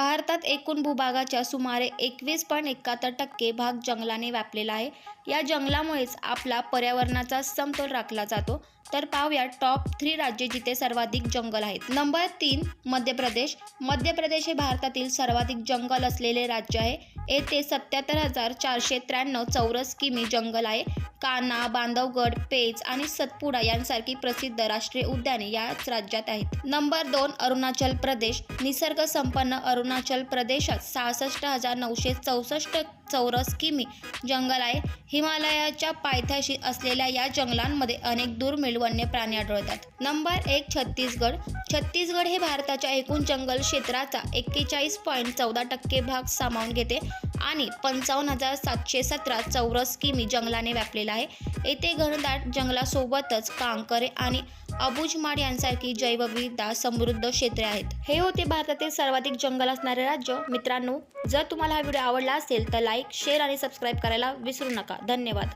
भारतात एकूण भूभागाच्या सुमारे एकवीस पॉईंट एकाहत्तर टक्के भाग जंगलाने व्यापलेला आहे. या जंगलामुळेच आपला पर्यावरणाचा समतोल राखला जातो. तर पाहूया टॉप थ्री राज्ये जिथे सर्वाधिक जंगल आहेत. नंबर तीन मध्य प्रदेश. मध्य प्रदेश हे भारतातील सर्वाधिक जंगल असलेले राज्य आहे. येथे सत्याहत्तर हजार चारशे त्र्याण्णव चौरस किमी जंगल आहे. कान्हा बांधवगड पेच आणि सतपुडा यांसारखी प्रसिद्ध राष्ट्रीय उद्याने याच राज्यात आहेत. नंबर दोन अरुणाचल प्रदेश. निसर्ग संपन्न अरुणाचल प्रदेशात सहासष्ट हजार नऊशे चौसष्ट चौरस किमी जंगल आहे. हिमालयाच्या पायथ्याशी असलेल्या या जंगलांमध्ये अनेक दुर्मिळ वन्य प्राणी आढळतात. नंबर एक छत्तीसगड. छत्तीसगड हे भारताच्या एकूण जंगल क्षेत्राचा एक्केचाळीस पॉईंट चौदा टक्के भाग सामावून घेते. आणि पंचावन्न हजार सातशे सतरा चौरस किमी जंगलाने व्यापलेला आहे. येथे घनदाट जंगलासोबतच कांकरे आणि अबुजमाड यांसारखी जैवविविधता समृद्ध क्षेत्रे आहेत. हे होते भारतातील सर्वाधिक जंगल असणारे राज्य. मित्रांनो जर तुम्हाला हा व्हिडिओ आवडला असेल तर लाईक शेअर आणि सबस्क्राईब करायला विसरू नका. धन्यवाद.